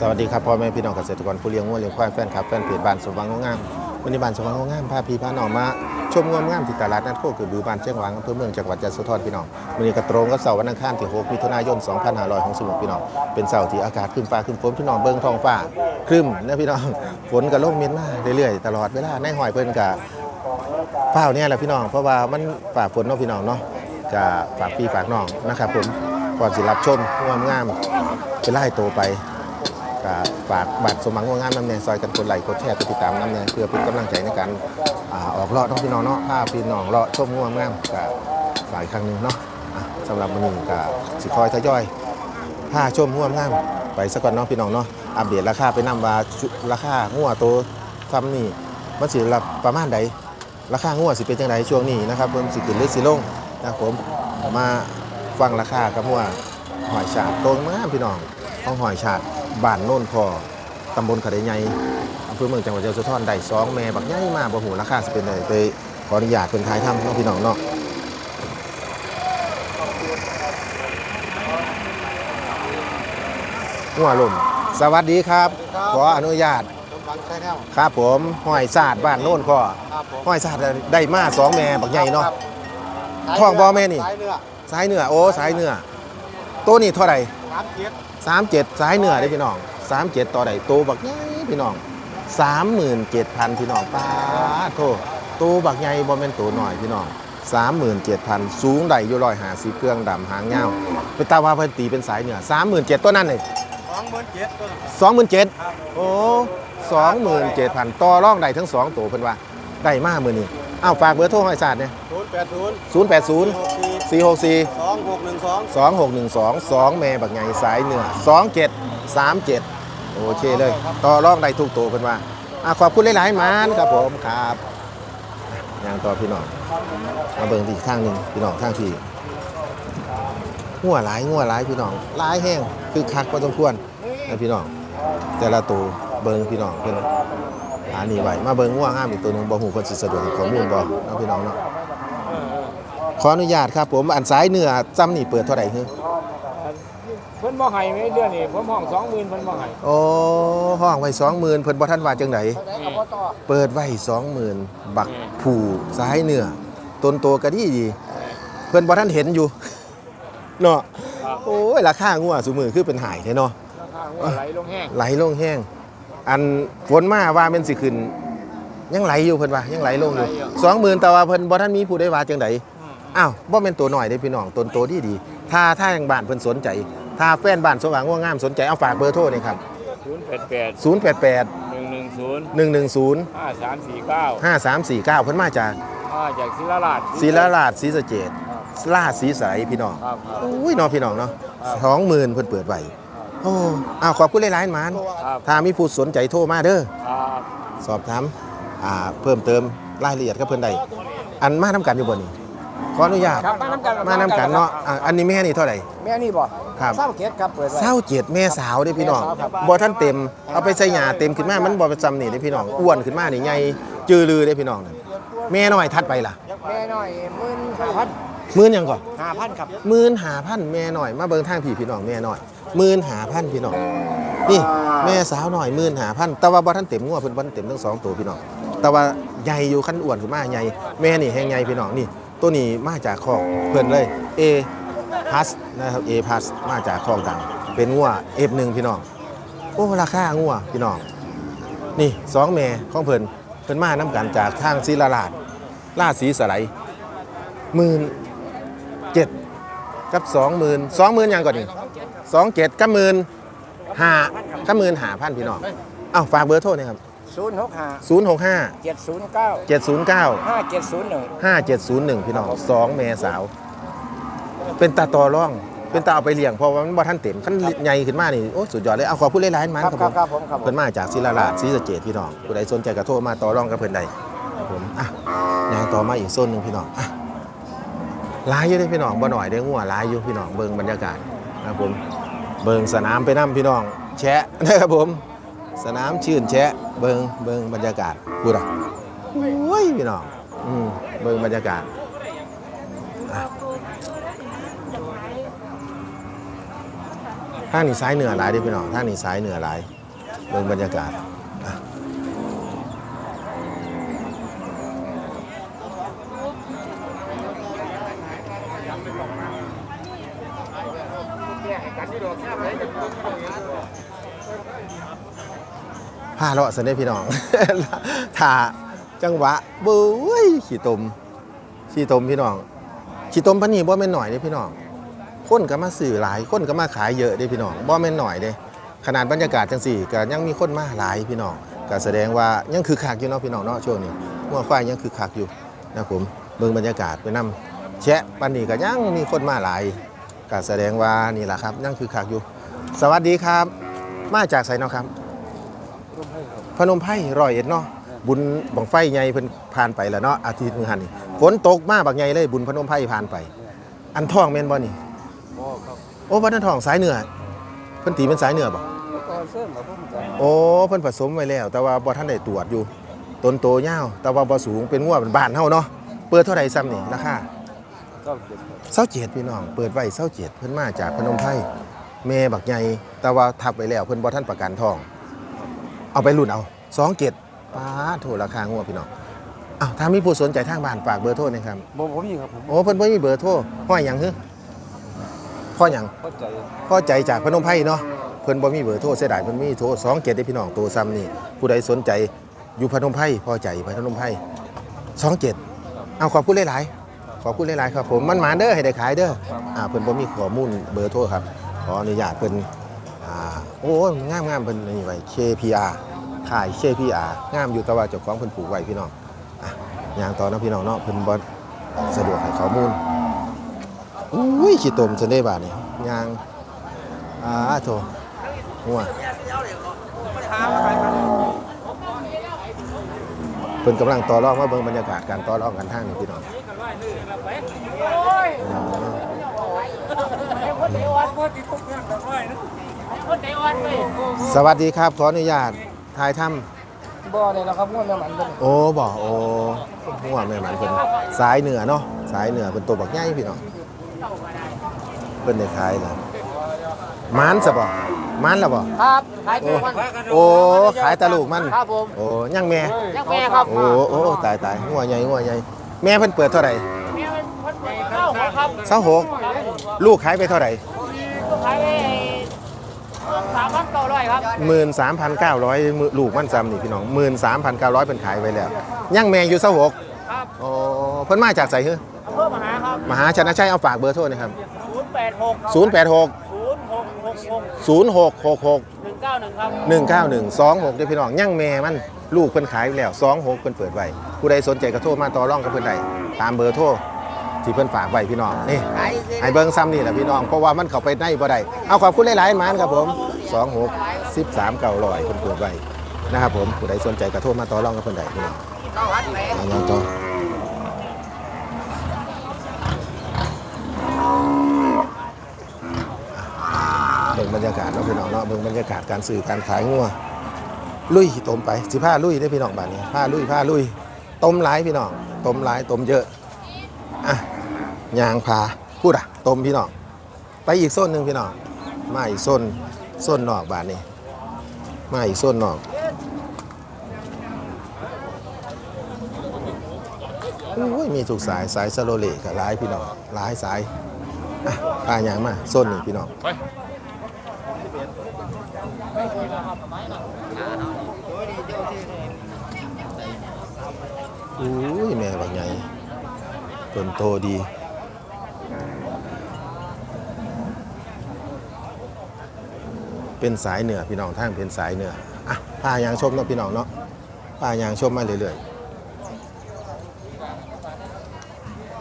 สวัสดีครับพ่อแม่พี่น้องเกษตรกรผู้เลี้ยงงัวเลี้ยงควายแฟนคลับแฟนเพจบ้านสมหวังงามวันนี้บ้านสมหวังงามพาพี่พาน้องมาชมงวงามที่ตลาดนัดโคกระบือบ้านเชียงหวังอำเภอเมืองจังหวัดยะโสธรพี่น้องวันนี้กระตรงกับเสาร์วันอังคารที่6มิถุนายน 2566พี่น้องเป็นเสาร์ที่อากาศครึ้มฟ้าครึ้มฝนพี่น้องเบิ่งท้องฟ้าครึ้มนะพี่น้องฝนก็ลงเมียนมาเรื่อยๆตลอดเวลาในหอยเพิ่นก็เปล่าเนี่ยแหละพี่น้องเพราะว่ามันฝากฝนเนาะพี่น้องเนาะจะฝากพี่ฝากน้องนะครับผมก่อนสิรับชมงามงามเป็นไล่โตไป ก็ฝากบัตรสมหวังงามๆน้ำแนงซอยกันกดไลค์กดแชร์กดติดตามน้ำแนงเพื่อเป็นกำลังใจในการอาออกเลาะน้องพี่น้องเนาะพาพี่น้องเลาะชมงามงามก็ฝากอีกครั้งหนึ่งเนาะสำหรับวันนี้ก็สิคอยทยอยพาชมงามงามไปสักก่อนเนาะพี่น้องเนาะอัปเดตราคาไปนำว่าราคางัวโตซ้ำนี่มันสิละประมาณใดราคางัวสิเป็นจังไดช่วงนี้นะครับเพิ่นสิขึ้นหรือสิลงนะครับผมมาฟังราคากับงัวหอยฉาดโตงามพี่น้องของหอยฉาด บ้านโน่นพอตำบลขะเดใหญ่อำเภอเมืองจังหวัดยะโสธรได้สองแม่บักใหญ่มาบ่ฮู้ราคาสิเป็นจังไดเลยขออนุญาตเพิ่นทายทำเนาะพี่น้องเนาะงัวลมสวัสดีครับ ขออนุญาตสมหวังใช่แนวครับผมหอยฉาดบ้านโน่นพอครับผมห้อยสาดได้มาสองแม่บักใหญ่เนาะครับท้องบ่แม่นี่สายเนื้อสายเหนือโอ้สายเหนือตัวนี้เท่าไหร่สามเจ็ด สามเจ็ดสายเหนือได้อพี่น้องสามเจ็ดต่อใดตัวบักใหญ่พี่น้องสามหมื่นเจ็ดพันพี่น้องป้าดโทตัวบักใหญ่บ่แม่นตัวหน่อยพี่น้องสามหมื่นเจ็ดพันสูงได้อยู่ร้อยหาสิเครื่องดำหางเงาวไปตามว่าเพิ่นตีเป็นสายเหนือสามหมื่นเจ็ดตัวนั้นเลยสองหมื่นเจ็ดตัวสองหมื่นเจ็ดครับโอ้สองหมื่นเจ็ดพันต่อรองได้ทั้งสองตัวเพิ่นว่าได้มากมือนี้อ้าวฝากเบอร์โทรห้อยศาสตร์เนี่ยศูนย์แปดศูนย์ศูนย์แปดศูนย์หก สี่สี่หกสี่สองหกหนึ่งสองสองหกหนึ่งสองสองแม่บักใหญ่สายเหนือสองเจ็ดสามเจ็ดโอเคเลย ต่อรองได้ทุกตัวเป็นว่าอะขอบคุณหลายๆหมานครับผมครับอย่างต่อพี่น้องมาเบิ่งที่ข้างหนึ่งพี่น้องข้างที่งัวหลายงัวหลายพี่น้องหลายแห้งคือคักพอสมควรนะพี่น้อง แต่ละตัวเบิ่งพี่น้องเพิ่นหานี่ไว้มาเบิ่งงัวงามอีกตัวหนึงบ่ฮู้เพิ่นสิสะดวกให้ข้อมูลบ่เนาะพี่น้องเนาะ ขออนุญาตครับผมอันสายเหนือจำนี่เปิดเท่าไหร่ฮึเพิ่นบ่ให้ไหมเดือนนี้ผมห้องสองหมื่นเพิ่นบ่ให้โอ้ห้องไว้สองหมื่นเพิ่นบ่ทันว่าจังไดได้กับพ่อต่อเปิดไว้สองหมื่นบักผูซ้ายเหนือต้นโตก็ดีดี เพิ่นบ่ทันเห็นอยู่เนาะโอ้ยราคางัวสุมือคือเป็นหายแท้เนาะราคาหัวไหลลงแห้งไหลลงแห้งอันฝนมาว่าแมันสิขึ้นยังไหลอยู่เพิ่นว่ายังไหลลงอยู่สองหมื่นแต่ว่าเพิ่นบ่ทันมีผู้ได้ว่าจังได อ้าวบ่แม่นตัวน้อยเด้พี่น้องต้นโตดีดีถ้าถ้าทางบ้านเพิ่นสนใจ ถ้าแฟนบ้านสว่างง่วงงามสนใจเอาฝากเบอร์โทรนี่ครับศูนย์แปดแปด088หนึ่งหนึ่งศูนย์110ห้าสามสี่เก้า5349 เพิ่นมาจากมาจากศิลาลาดศรีลาลาดศรีสะเกดลาดศรีใสพี่น้องครับครับอุ้ยน้องพี่น้องเนาะสองหมื่นเพิ่นเปิดไว้โอ้อ้าวขอบคุณหลายๆหมานครับถ้ามีผู้สนใจโทรมาเด้อครับสอบถามอ่าเพิ่มเติมรายละเอียดกับเพิ่นได้อันมาทำกันอยู่บ่นี่ ขออนุญาตครับมาน้ำกันมานํกันเนาะอ่าอันนี้แม่นี่เท่าไหร่ แม่นี่บ่ครับ เศร้าเจ็ดครับเปิดไว้ เศร้าเจ็ดแม่สาวเด้พี่น้องแม่สาวครับ บ่ท่านเต็มเอาไปใส่หญ้าเต็มขึ้นมามันบ่ประจำนี่เด้พี่น้องอ้วนขึ้นมานี่ใหญ่จือลือเด้พี่น้องนั่นแม่น้อยทัดไปล่ะแม่น้อยหมื่นพันหมื่นหยังก่อนห้าพันครับหมื่นหาพันแม่หน่อยมาเบิ่งทางพี่พี่น้องแม่หน่อยหมื่นหาพันพี่น้องนี่แม่สาวหน่อยหมื่นหาพันแต่ว่าบ่ทันเต็มงัวเพิ่นบ่ทันเต็มทั้งสองตัวพี่น้องแต่ว่าใหญ่อยู่ขั้นอ้วนขึ้นมาใหญ่แม่นี่แห้งใหญ่พี่น้องนี่ ตัวนี้มาจากคอกเพิ่นเลย A p l u นะครับ A p l u มาจากคอกดัง เป็นงัว F1 พี่น้อง โอ้ราคางัวพี่น้อง นี่สองแม่ของเพิ่นเพิ่นมานํกันจากทางศรีลาลาดล่าดศรีสไลหมื่นเจ็ดกับสองหมื่นสองหมื่นยังก่อนนี่สองเจ็ดกับหมื่นห้ากับหมื่นห้าพันพี่น้อง เอ้าฝากเบอร์โทรหนะครับ ศูนย์หกห้าศูนย์หกห้าเจ็ดศูนย์เก้าเจ็ดศูนย์เก้าห้าเจ็ดศูนย์หนึ่งห้าเจ็ดศูนย์หนึ่งพี่น้องสองแม่สาวเป็นตาต่อร่อง เป็นตาเอาไปเลี้ยงเพราะว่ามันบ่ท่านเต็มขั้นใหญ่ขึ้นมานี่โอ้สุดยอดเลยเอาขอพูดหลายๆมันครับครับคผรับม ครับผมครับผม เพิ่นมาจากศิลาลาดศรีสะเกดพี่น้องผู้ใดสนใจก็โทรมาต่อรองกับเพิ่นได้ครับผมอะยางต่อมาอีกโซนหนึ่งพี่น้องอะหลายอยู่เด้พี่น้องบ่หน่อยได้องัวหลายอยู่พี่น้องเบิ่งบรรยากาศนะครับผมเบิ่งสนามไปนํพี่น้อง แชะนะครับผม สนามชื่นแชะ เบิงเบิงบรรยากาศพูดอะโอ้ยพี่น้องอืมเบิงบรรยากาศอะทางนี้สายเหนือหลายด้อพี่น้องทางนี้สายเหนือหลายเบิงบรรยากาศ พาเลาะสันได้พี่น้องถ้าจังหวะบุ้ยขี่ตมขี่ตมพี่น้องขี่ตมพันนี่บ่แม่นหน่อยเด้พี่น้องคนก็มาซื้อหลายคนก็มาขายเยอะเด้พี่น้องบ่แม่นหน่อยเด้ขนาดบรรยากาศจังสี่ก็ยังมีคนมาหลายพี่น้องก็แสดงว่ายังคือคักอยู่เนาะพี่น้องเนาะช่วงนี้หัวไฟยังคือคักอยู่นะผมเบิ่งบรรยากาศไปนํแชะปันนี้ก็ยังมีคนมาหลายก็แสดงว่านี่แหละครับยังคือคักอยู่ สวัสดีครับ มาจากไสเนาะครับ พนมไพรร้อยเอ็ดเนาะบุญบังไฟใหญ่เพิ่นผ่านไปแล้วเนาะอาทิตย์หนึงหันนี่ฝนตกมาบักใหญ่เลยบุญพนมไพรผ่านไป อันท่องแม่นบ่นี่บ่ครับโอ้บ่ทันท่องสายเหนือเพิ่นตีเป็นสายเหนือบ่ก็เส้นมาพุ่มกันโอ้เพิ่นผสมไว้แล้ว แต่ว่าบ่ทันได้ตรวจอยู่ต้นโตยาวแต่ว่าบ่สูงเป็นงัวเป็นบ้านเฮาเนาะเปิดเท่าใดซ้ำนี่ราคาก็เจ็ดครับ27พี่น้อง เปิดไว้27เพิ่นมาจากพนมไพรแม่บักใหญ่แต่ว่าทับไว้แล้วเพิ่นบ่ทันประกันทอง เอาไปรุ่นเอา27ป้าดโทรราคางัวพี่น้องอ้าวถ้ามีผู้สนใจทางบ้านฝากเบอร์โทรหน่อยครับบ่ผมมีครับผมโอ้เพิ่นบ่มีเบอร์โทรพ่อหยังฮึพ่อหยังเข้าใจพ่อใจจากพนมไพรเนาะเพิ่นบ่มีเบอร์โทรเสียดายเพิ่นมีโทร27ได้พี่น้องโตซ้ำนี่ผู้ใดสนใจอยู่พนมไพรพ่อใจพนมไพร27เอาขอบคุณหลายๆขอบคุณหลายๆครับผมมันหมานเด้อให้ได้ขายเด้ออ่าเพิ่นบ่มีข้อมูลเบอร์โทรครับขออนุญาตเพิ่นอ่าโอ้ยงามๆเพิ่นนี่ไว้ KPR ขาย KPR งามอยู่แต่ว่าเจ้าของเพิ่นผูกไว้พี่น้องอะย่างต่อเนาะพี่น้องเนาะเพิ่นบ่สะดวกให้ข้อมูลอุ้ยขี้ตมจนได้บาทนี่ยางอ่าโถหัวเพิ่นกำลังต่อรองมาเบิ่งบรรยากาศการต่อรองกันทางนี่พี่น้อง สวัสดีครับ ขออนุญาตถ่ายทำบ่เลยนะครับงวดแม่มันเป็นโอ้บ่โอ้หัวแม่หมันเพิ่นสายเหนือเนาะสายเหนือเป็นตัวบักใหญ่พี่น้องเพิ่นได้ขายแล้วหมันซะบ่หมันแล้วบ่ครับขายตัวมันโอ้ขายตะลูกมัน ครับผมโอ้ยังแม่ ยังแม่ครับโอ้โอ้ตายตายงัวใหญ่งัวใหญ่แม่เพิ่นเปิดเท่าไหร่แม่มันพันเก้าหัวครับเศร้าหกลูกขายไปเท่าไหร่ขายสามพันเก้าร้อยครับหมื่นสามพันเก้าร้อยลูกมันซ้ำนี่พี่น้องหมื่นสามพันเก้าร้อยเป็นขายไปแล้วยังแม่อยู่เศร้าหกครับโอ้เพิ่นมาจากไสเฮ้ออำเภอมหาครับมหาชนะชัยเอาฝากเบอร์โทรหนะครับศูนย์แปดหกศูนย์แปดหกศูนย์หกหกหกศูนย์หกหกหกหนึ่งเก้าหนึ่งครับหนึ่งเก้าหนึ่งสองหกเดี๋ยวพี่น้องยั่งแม่มันลูกเพิ่นขายไปแล้วสองหกเพิ่นเปิดไว้ผู้ใดสนใจก็โทรมาต่อรองกับเพิ่นได้ตามเบอร์โทร ที่เพิ่นฝากไว้พี่น้องนี่ไอ้เบิ้งซ้ำนี่แหละพี่น้องเพราะว่ามันเข้าไปได้บ่ได้เอาขอบคุณหลายๆหมานครับผมสองหกสิบสามเก้าร้อยเพิ่นเปิดไว้นะครับผมผู้ใดสนใจก็โทรมาต่อรองกับเพิ่นได้พี่น้องเอาอย่างต่อเบิ่งบรรยากาศเนาะพี่น้องเนาะเบิ่งบรรยากาศการซื้อการขายงัวลุยต้มไปสิผ้าลุยได้อพี่น้องบ้านนี้ผ้าลุยผ้าลุยต้มหลายพี่น้องต้มหลายต้มเยอะอะ ยางพาพูดอะต้มพี่น้องไปอีกโซนหนึ่งพี่น้องมาอีกโซนโซนนอกบ้านนี้มาอีกโซนนอกโอ้ยมีถูกสายสายสโลเลกับหลายพี่น้องหลายสายอะพายางมาโซนนี้พี่น้องอุ้ยแม่บางไงต้นโตดี เป็นสายเหนือพี่น้องทางเป็นสายเหนืออะพายางชมเนาะพี่น้องเนาะพายางชมมาเรื่อยๆ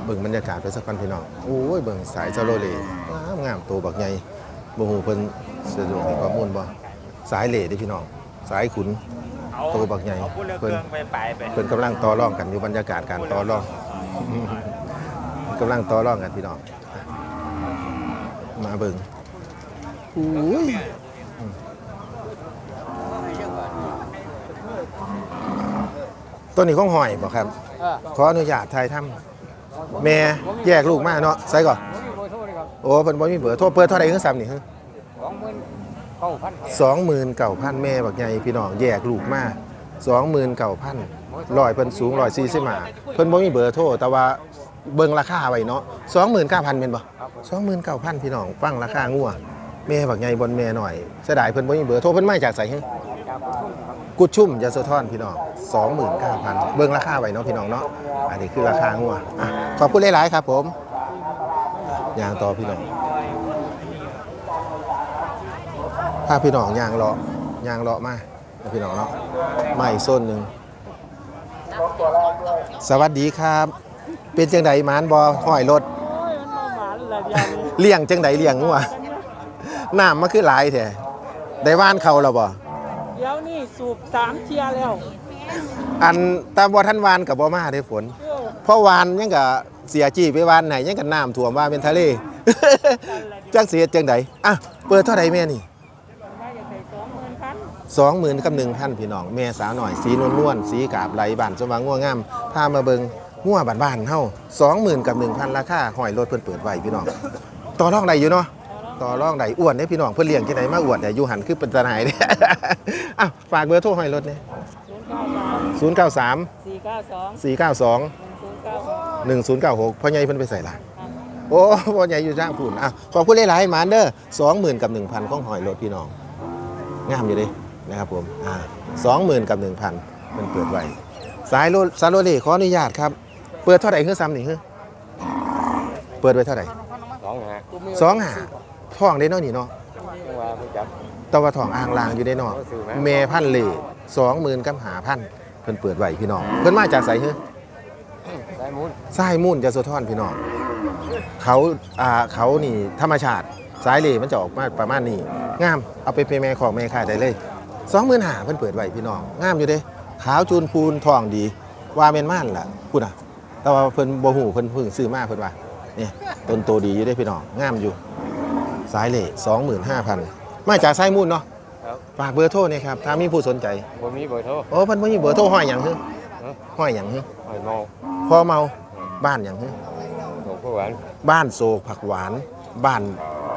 เบิ่งบรรยากาศไปสักพันพี่น้องโอ้ยเบิ่งสายเจาโรเลงามงามโตบักใหญ่บ่ฮู้เพิ่นสะดวกให้ข้อมูลบ่สายเหล่ด้พี่น้อง สายขุนโตบักใหญ่เพิ่นเพิ่นกำลังต่อรองกันอยู่บรรยากาศการต่อรองกำลังต่อรองกันพี่น้องมาเบิ่งอุ้ย ตัวนี้ของหอยบ่ครับเออขออนุญาตถ่ายทำแม่แยกลูกมาเนาะใส่ก่อนผมมีเบอร์โทรเลยครับโอ้เพิ่นบ่มีเบอร์โทรเปิดเท่าใดคือซ้ำนี่ฮะสองหมื่นเข้าพันแปดสองหมื่นเก่าพันแม่บักใหญ่พี่น้องแยกลูกมาสองหมื่นเก่าพันลอยเพิ่นสูงลอยสี่สิบห้าเพิ่นบ่มีเบอร์โทรแต่ว่าเบิ่งราคาไว้เนาะสองหมื่นเก้าพันเป็นบ่ครับสองหมื่นเก้าพันพี่น้องฟังราคางัวแม่บักใหญ่บนแม่หน่อยเสียดายเพิ่นบ่มีเบอร์โทรเพิ่นมาจากไสฮะจากผู้ชุ่มครับ กุดชุ่มยาโสธรพี่น้องสองหมื่นเก้าพันเบิ่งราคาไว้เนาะพี่น้องเนาะ อันนี้คือราคางัวอะขอบคุณหลายๆครับผมยางต่อพี่น้องพาพี่น้องยางเลาะยางเลาะมาพี่น้องเนาะมาอีกโซนหนึ่งสวัสดีครับ เป็นจังไดหมานบอห้อยรถโอ้ยมันมาหมานละเดียวนี้เลี้ยงจังไดเลี้ยงงัวน้ำมันคือหลายแท้ได้ว่านเขาแล้วบ่ เดี๋ยวนี่สูบสามเทียแล้วอันตามบ่ทันวานกับบ่มาได้ฝนเอ้าเพราะวานยังกะเสียจีไปวานไหนยังกะน้ำท่วมว่าเป็นทะเล จักเสียจังไดอะเปิดเท่าใดแม่นี่ว่าจะใส่สองหมื่นพันสองหมื่นกับหนึ่งพันพี่น้องแม่สาวหน่อยสีนวลนวลๆสีกาบไหลบานสว่างง่วงงามพามาเบิงง่วบานบ้านๆเฮาสองหมื่นกับหนึ่งพันราคาหอยรถเพิ่นเปิดไว้พี่น้องต่อรองใดอยู่เนาะ ต่อรองใดอ้วนเด้พี่น้องเพิ่นเลี้ยงที่ไหนมาอ้วนแต่อยู่หันคือเป็นตาไหนายเด้อะฝากเบอร์โทรหอยรถเนี่ยศูนย์เก้าสามศูนย์เก้าสามสี่เก้าสองสี่เก้าสองหนึ่งศูนย์เก้าหกหนึ่งศูนย์เก้าหกพ่อใหญ่เพิ่นไปใส่ละโอ้พ่อใหญ่อยู่จ้างผุนอะขอบคุณหลายๆหมานเด้อสองหมื่นกับหนึ่งพันของหอยรถพี่น้องงามอยู่เดินะครับผมอ่าสองหมื่นกับหนึ่งพันมันเปิดไว้สายโรซาโรเล่ขออนุญาตครับ เปิดเท่าไหร่คือซ้ำนี่คือเปิดไว้เท่าไหร่สองหาสองหา ท้องได้เนาะนี่เนาะจังหว่าผู้จับ แตะว่าท้องอ่างลางอยู่ได้เนาะเมพันเล่สองหมื่นกับหาพันเพิ่นเปิดไว้พี่น้องเพิ่นมาจากไสคือได้มูลสายมุ่นจะสะท้อนพี่น้องเขาอ่าเขานี่ธรรมชาติสายเหล่มันจะออกมาประมาณนี้งามเอาไปเป็นแม่ของแม่ขายได้เลยสองหมื่นหาเพิ่นเปิดไว้พี่น้องงามอยู่เด้ขาวจูนพูนทองดีว่าเมนม่านล่ะพูดอะแต่ว่าเพิ่นบ่หูเพิ่นเพิ่งซื้อมาเพิ่นว่านี่ต้นโตดีอยู่เด้พี่น้องงามอยู่ สายเหล่สองหมื่นห้าพันมาจากสายมุ่นเนาะครับฝากเบอร์โทรนี่ครับถ้ามีผู้สนใจบ่มีเบอร์โทรโอ้เพิ่นบ่มีเบอร์โทรห้อยหยังฮึฮะห้อยหยังฮึหอยเมาพอเมาบ้านหยังฮึหลวงพ่อหวานบ้านโศกผักหวานบ้าน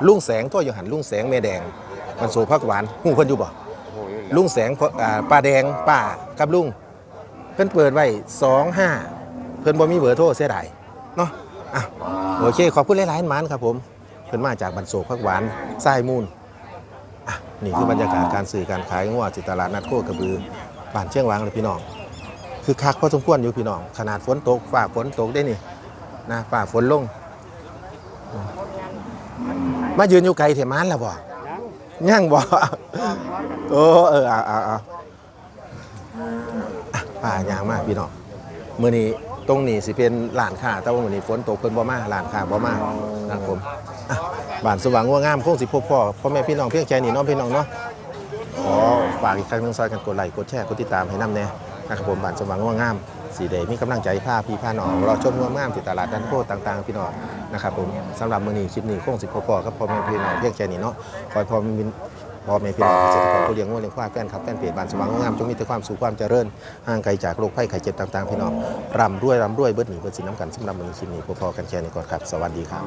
ลุงแสงตัวอยู่หันลุงแสงแม่แดงบ้านโศกผักหวานหูเพิ่นอยู่บ่โอ้โหอยู่ลุงแสงพอ่าป้าแดงป้ากับลุงเพิ่นเปิดไว้25เพิ่นบ่มีเบอร์โทรเสียดายเนาะอะโอเคขอบคุณหลายๆหมานครับผม เพิ่นมาจากบ้านโศกผักหวานทรายมูลอะนี่คือบรรยากาศการสื่อการขายงัวจิตลาดนัดโคกระบือบ้านเชียงวางเลยพี่น้อง คือคักพอสมควรอยู่พี่น้อง ขนาดฝนตกฝ่าฝนตกได้นี่นะฝ่าฝนลง มายืนอยู่ไกลเถมันแล้วบ่ย่างบ่โอ้เออเอาเอาเอาอะป่ายางมากพี่น้องมื้อนี้ ตรงนี้สิเป็นร้านค้าแต่ว่ามื้อนี้ฝนตกเพิ่นบ่มาร้านค้าบ่มานะครับผมอะบ้านสว่างงัวงามคงสิพบพ่อพ่อแม่พี่น้องเพียงใจนี่เน้องพี่น้องเนาะขอฝากอีกครั้งหนึงซอยกันกดไลค์กดแชร์กดติดตามให้นํแน่นะครับผมบ้านสว่างงัวงามสีเดมีกำลังใจพาพี่พาน้องรอชมงัวงามที่ตลาดด้านโคต่างๆ พี่น้องนะครับผมสำหรับมื้อนี้คลิปนี้คงสิพบพ่อกับพ่อแม่พี่น้องเพียงใจนี่เนาะขอให้พ่อแม่ พี่พ่อแม่พี่น้องเกษตรกรผู้เลี้ยงวัวเลี้ยงควายแฟนครับแฟนเพจบ้านสว่างงามจงมีแต่ความสุขความเจริญห่างไกลจากโรคภัยไข้เจ็บต่างๆพี่น้องร่ำรวยร่ำรวยเบิดหนีเบิดสินน้ำกันสำหรับมือคลิปนี้พอๆกันแชร์ในก่อนครับ สวัสดีครับ